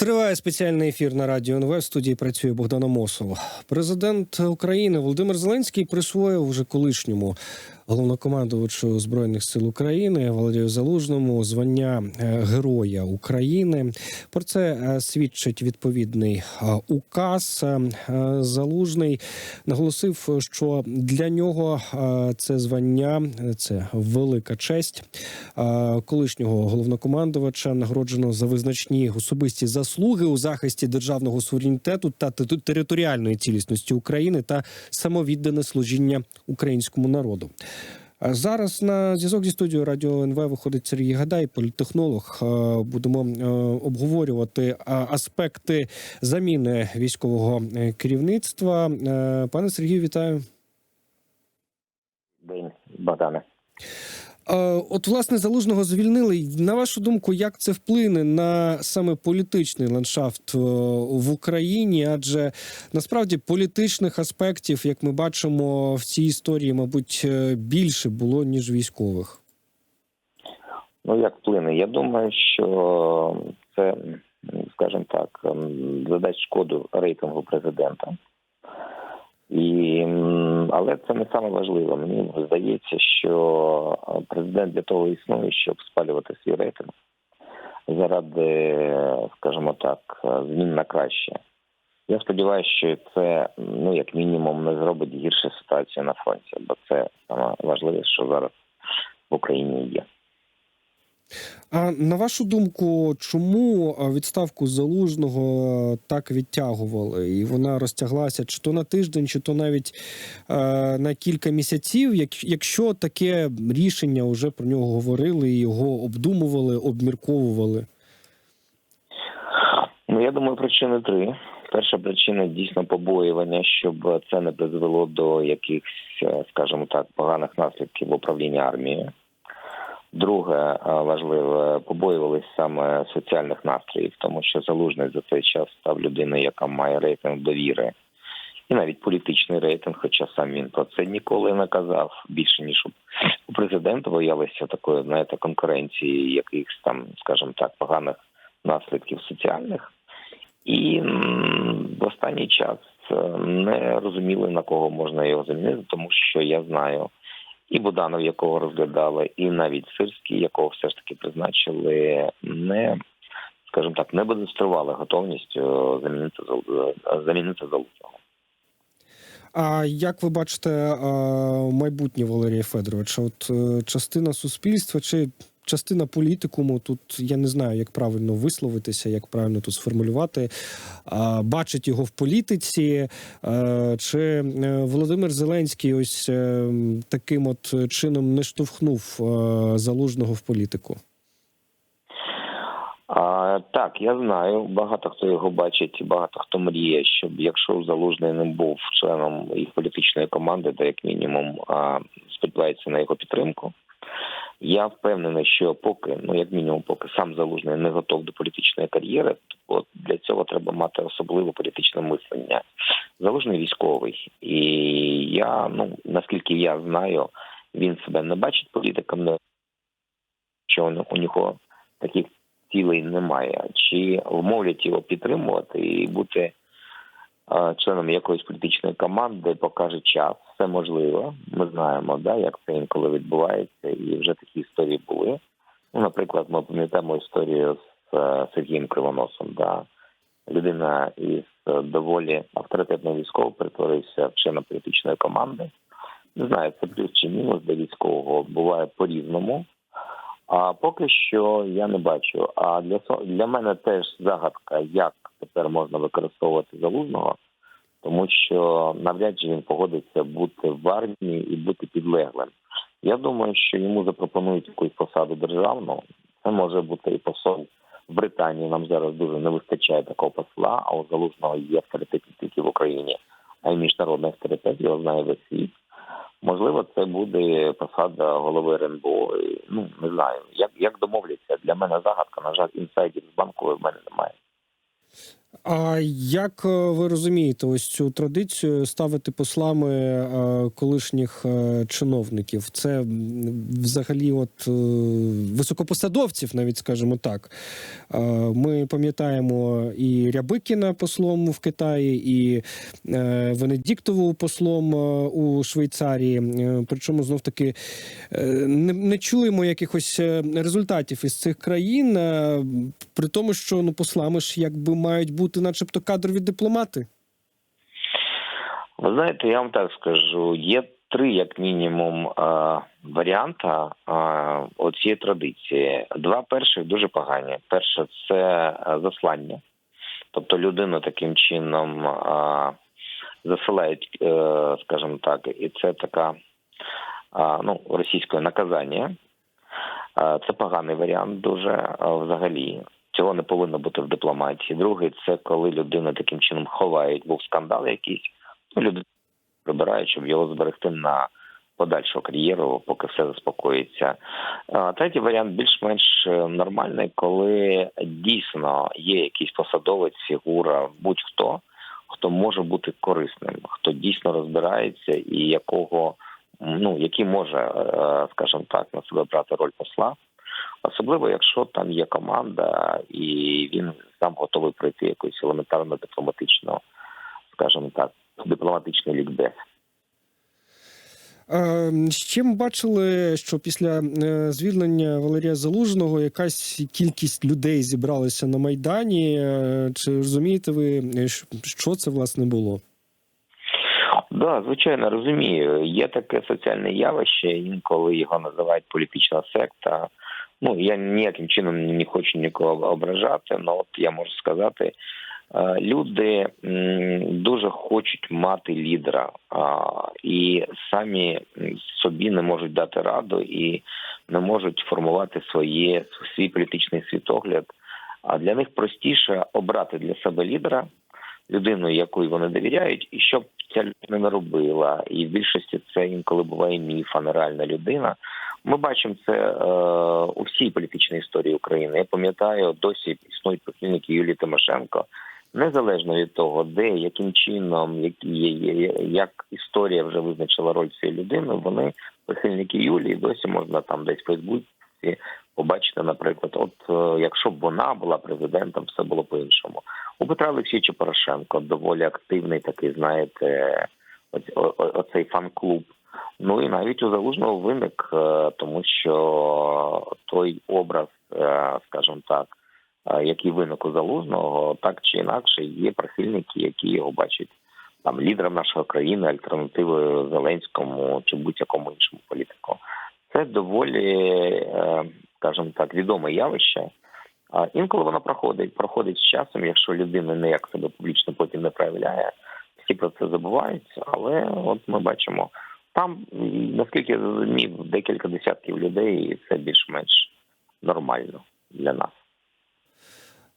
Три Триває спеціальний ефір на радіо НВ. В студії працює Богдана Мосова. Президент України Володимир Зеленський присвоїв уже колишньому головнокомандувачу збройних сил України Валерію Залужному звання е, Героя України. Про це е, свідчить відповідний е, указ. Залужний наголосив, що для нього це звання це велика честь колишнього головнокомандувача нагороджено за визначні особисті заслуги у захисті державного суверенітету та територіальної цілісності України та самовіддане служіння українському народу. Зараз на зв'язок зі студією Радіо НВ виходить Сергій Гадай, політтехнолог. Е, Будемо е, обговорювати аспекти заміни військового е, керівництва. Пане Сергію, вітаю. Богдане. От, власне, залужного звільнили. На вашу думку, як це вплине на саме політичний ландшафт е, в Україні? Адже насправді політичних аспектів, як ми бачимо в цій історії, мабуть, е, більше було ніж військових. Ну як вплине? Я думаю, що це, скажімо так, ем, задасть шкоду рейтингу президента. І, але це не саме важливе. Мені здається, що президент для того існує, щоб спалювати свій рейтинг заради, скажімо так, змін на краще. Я сподіваюся, що це ну як мінімум не зробить гірше ситуацію на фронті, бо це саме важливе, що зараз в Україні є. А на вашу думку, чому відставку залужного так відтягували? І вона розтяглася чи то на тиждень, чи то навіть е, на кілька місяців, як, якщо таке рішення вже про нього говорили, його обдумували, обмірковували? Ну я думаю, причини три. Перша причина дійсно побоювання, щоб це не призвело до якихось, скажімо так, поганих наслідків управління армією. Друге е, важливе, побоювались саме соціальних настроїв, тому що залужний за цей час став людиною, яка має рейтинг довіри, і навіть політичний рейтинг, хоча сам він про це ніколи не казав більше ніж у- у президента боялися такої, знаєте, конкуренції, якихось там, скажімо так, поганих наслідків соціальних. І в останній час е, не розуміли на кого можна його замінити, тому що я знаю і Буданов, якого розглядали, і навіть Сирський, якого все ж таки призначили, не скажімо так, не демонстрували готовність е, замінити е, замінити залужного. А як ви бачите е, майбутнє Валерія Федоровича? От частина суспільства чи частина політикуму, тут я не знаю, як правильно висловитися, як правильно тут сформулювати, бачить його в політиці, е, чи е, Володимир Зеленський ось е, таким от чином не штовхнув залужного в політику? А, так, я знаю. Багато хто його бачить, багато хто мріє, щоб якщо залужний не був членом їх політичної команди, то як мінімум а, сподівається на його підтримку. Я впевнений, що поки, ну як мінімум, поки сам залужний не готов до політичної кар'єри, то для цього треба мати особливе політичне мислення. Залужний військовий, і я, ну наскільки я знаю, він себе не бачить політиком, не що у нього- таких цілей немає. Чи вмовлять його підтримувати і бути членом якоїсь політичної команди, покаже час. Все можливо. Ми знаємо, да, як це інколи відбувається, і вже такі історії були. Ну, наприклад, ми пам'ятаємо історію з е, Сергієм Кривоносом. Да. Людина із е, доволі авторитетного військового перетворився в члена політичної команди. Не знаю, це плюс чи мінус для військового буває по-різному. А поки що я не бачу. А для для мене теж загадка, як тепер можна використовувати залужного, тому що навряд чи він погодиться бути в армії і бути підлеглим. Я думаю, що йому запропонують якусь посаду державну. Це може бути і посол в Британії. Нам зараз дуже не вистачає такого посла. А у залужного є авторитет тільки в Україні, а й міжнародний авторитет. Його знає весь світ. Можливо, це буде посада голови РНБО. Ну не знаю, як як домовляться. Для мене загадка. На жаль, інсайдів з банку в мене немає. А як е, ви розумієте ось цю традицію ставити послами е, колишніх е, чиновників? Це взагалі, от високопосадовців, навіть скажімо так. Ми пам'ятаємо і Рябикіна послом в Китаї, і Венедіктову послом у Швейцарії. Причому знов таки не, чуємо якихось результатів із цих країн, при тому, що ну послами ж якби мають бути, начебто, кадрові дипломати. Ви знаєте, я вам так скажу: є три, як мінімум, е, варіанта е, цієї традиції. Два перших дуже погані. Перше це е, заслання, тобто людину таким чином засилають, скажімо так, і це така ну, російське наказання. Це поганий варіант дуже взагалі. Цього не повинно бути в дипломатії. Другий це коли людину таким чином ховають, був скандал якийсь. Ну, люди прибирають, щоб його зберегти на подальшу кар'єру, поки все заспокоїться. Третій варіант більш-менш е, нормальний, коли дійсно є якийсь посадовець, фігура, будь-хто, хто може бути корисним, хто дійсно розбирається і якого ну який може, е, скажімо так, на себе брати роль посла. Особливо, якщо там є команда, і він сам готовий пройти якусь елементарно дипломатичну, скажімо так, дипломатичний лікбез. Е, Ще ми бачили, що після е, звільнення Валерія Залужного якась кількість людей зібралася на Майдані. Е, Чи розумієте ви, що- що це власне було? Да, звичайно, розумію. Є таке соціальне явище, інколи його називають політична секта. Ну я ніяким чином не хочу нікого ображати, але от я можу сказати, е, люди дуже хочуть мати лідера, і самі собі не можуть дати раду і не можуть формувати своє свій політичний світогляд. А для них простіше обрати для себе лідера, людину, якої вони довіряють, і щоб ця людина не робила. І в більшості це інколи буває міф, а не реальна людина. Ми бачимо це е, у всій політичній історії України. Я пам'ятаю, досі існують прихильники Юлії Тимошенко. Незалежно від того, де яким чином, які як історія вже визначила роль цієї людини, вони прихильники Юлії досі можна там десь в Фейсбуці побачити, наприклад, от е, якщо б вона була президентом, все було по-іншому. У Петра Олексійовича Порошенко доволі активний такий, знаєте, оцей фан-клуб. Ну і навіть у залужного виник, е, тому що той образ, е, скажімо так, е, який виник у залужного, так чи інакше, є прихильники, які його бачать там лідером нашої країни, альтернативою Зеленському чи будь-якому іншому політику. Це доволі, скажімо так, відоме явище. Інколи воно проходить, проходить з часом, якщо людина ніяк себе публічно потім не проявляє, всі про це забувають. Але от ми бачимо, там, наскільки я зрозумів, декілька десятків людей, і це більш-менш нормально для нас.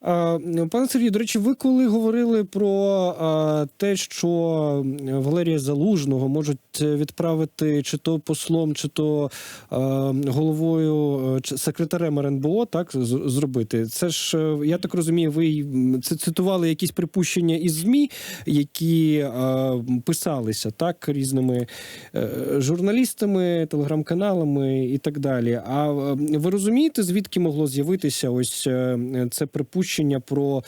Пане Сергію, до речі, ви коли говорили про те, що Валерія Залужного можуть відправити чи то послом, чи то головою е, чи секретарем РНБО, так зробити. Це ж е, я так розумію, ви це цитували якісь припущення із змі, які писалися так різними е, журналістами, телеграм-каналами і так далі. А ви розумієте, звідки могло з'явитися ось це припущення про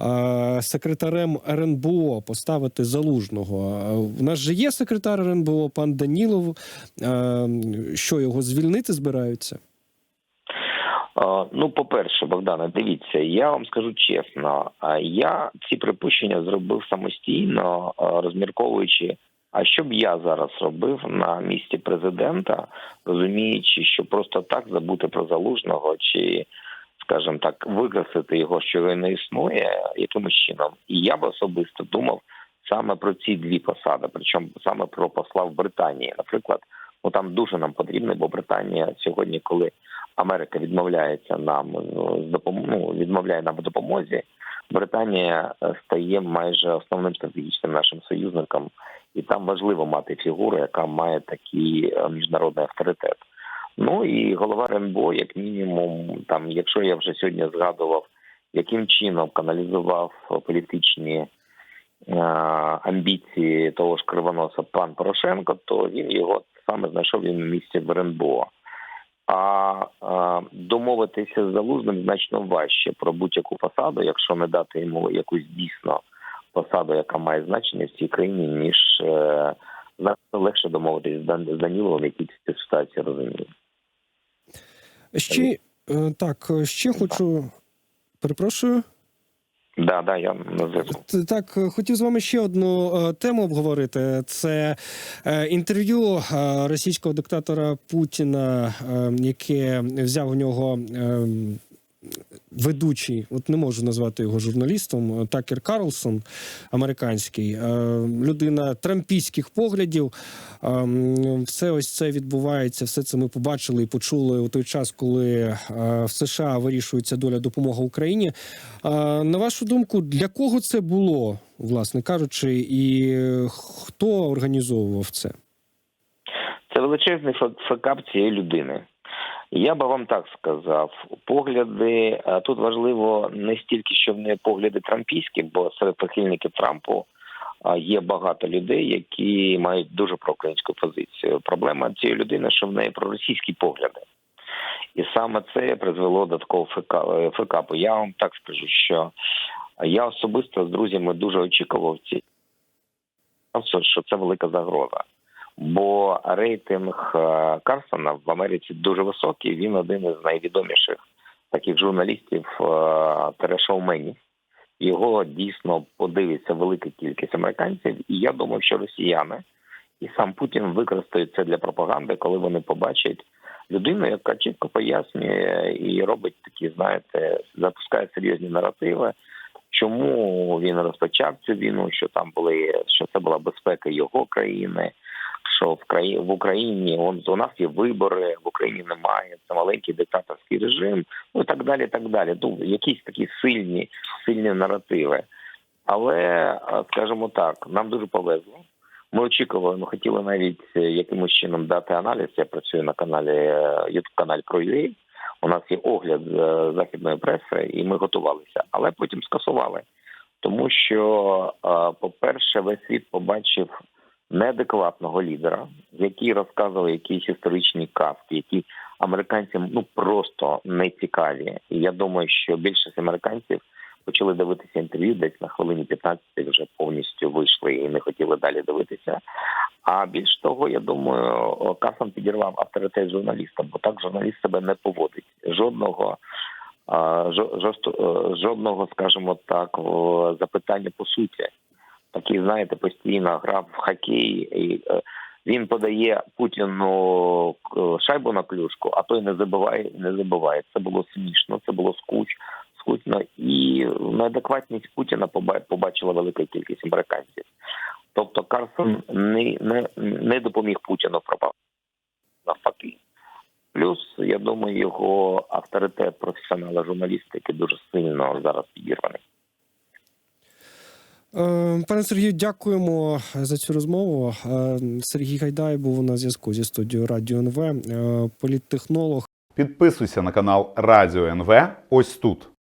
е, секретарем РНБО поставити залужного? Е, У нас же є секретар РНБО, пан Данілов. Е, Що його звільнити збираються? Е, Ну, по-перше, Богдане, дивіться, я вам скажу чесно, я ці припущення зробив самостійно, е, розмірковуючи, а що б я зараз робив на місці президента, розуміючи, що просто так забути про залужного чи, скажімо так, викреслити його, що його не існує, якимось чином. І я б особисто думав саме про ці дві посади, причому саме про посла в Британії, наприклад. Ну там дуже нам потрібно, бо Британія сьогодні, коли Америка відмовляється нам ну, з допом... ну, відмовляє нам в допомозі. Британія е, стає майже основним стратегічним нашим союзником, і там важливо мати фігуру, яка має такий е, міжнародний авторитет. Ну і голова РНБО, як мінімум, там, якщо я вже сьогодні згадував яким чином каналізував політичні е, амбіції того ж кривоноса пан Порошенко, то він його саме знайшов він місце в РНБО. А е, домовитися з залужним значно важче про будь-яку посаду, якщо не дати йому якусь дійсно посаду, яка має значення в цій країні, ніж е, легше домовитися з Даніловим, який цю ситуацію розуміє. Ще е, так, е, ще хочу. Перепрошую. Да, да, я Так, е, хотів з вами ще одну тему обговорити. Це інтерв'ю російського диктатора Путіна, яке взяв у нього е, ведучий, от не можу назвати його журналістом, е, Такер Карлсон, американський, е, людина трампійських поглядів. Е, Все ось це відбувається, все це ми побачили і почули у той час, коли в США вирішується доля допомоги Україні. На вашу думку, для кого це було, власне кажучи, і хто організовував це? Це величезний факап цієї людини. Я би вам так сказав: погляди а тут важливо не стільки, що вони погляди трампійські, бо серед прихильників Трампу є багато людей, які мають дуже проукраїнську позицію. Проблема цієї людини, що в неї проросійські погляди. І саме це призвело до такого фекапу. Я вам так скажу, що я особисто з друзями дуже очікував ці що це велика загроза. Бо рейтинг е, Карсона в Америці дуже високий. Він один із найвідоміших таких журналістів е, терешоуменів. Його дійсно подивиться велика кількість американців, і я думаю, що росіяни і сам Путін використають це для пропаганди, коли вони побачать людину, яка чітко пояснює і робить такі, знаєте, запускає серйозні наративи. Чому він розпочав цю війну? Що там були, що це була безпека його країни, що в краї в Україні он у нас є вибори, в Україні немає. Це маленький диктаторський режим, ну і так далі. Так далі. Ну якісь такі сильні, сильні наративи. Але е, скажімо так, нам дуже повезло. Ми очікували, ми хотіли навіть е, якимось чином дати аналіз. Я працюю на каналі youtube каналі про UA. У нас є огляд е, західної преси, і ми готувалися, але потім скасували. Тому що, е, по-перше, весь світ побачив неадекватного лідера, який розказував якісь історичні казки, які американцям ну просто не цікаві. І я думаю, що більшість американців почали дивитися інтерв'ю, десь на хвилині 15 вже повністю вийшли і не хотіли далі дивитися. А більш того, я думаю, Касан підірвав авторитет журналіста, бо так журналіст себе не поводить. Жодного е, жодного, скажімо так, запитання по суті. Такий, знаєте, постійно грав в хокей. І, е, він подає Путіну е, шайбу на клюшку, а той не забиває не забиває. Це було смішно, це було скуч, скучно. І неадекватність Путіна побачила велика кількість американців. Тобто Карсон не, не, не допоміг Путіну пропав навпаки. Плюс, я думаю, його авторитет професіонала журналістики дуже сильно зараз підірваний. Е, Пане Сергію, дякуємо за цю розмову. Е, Сергій Гайдай був на зв'язку зі студією Радіо НВ, е, політтехнолог. Підписуйся на канал Радіо НВ ось тут.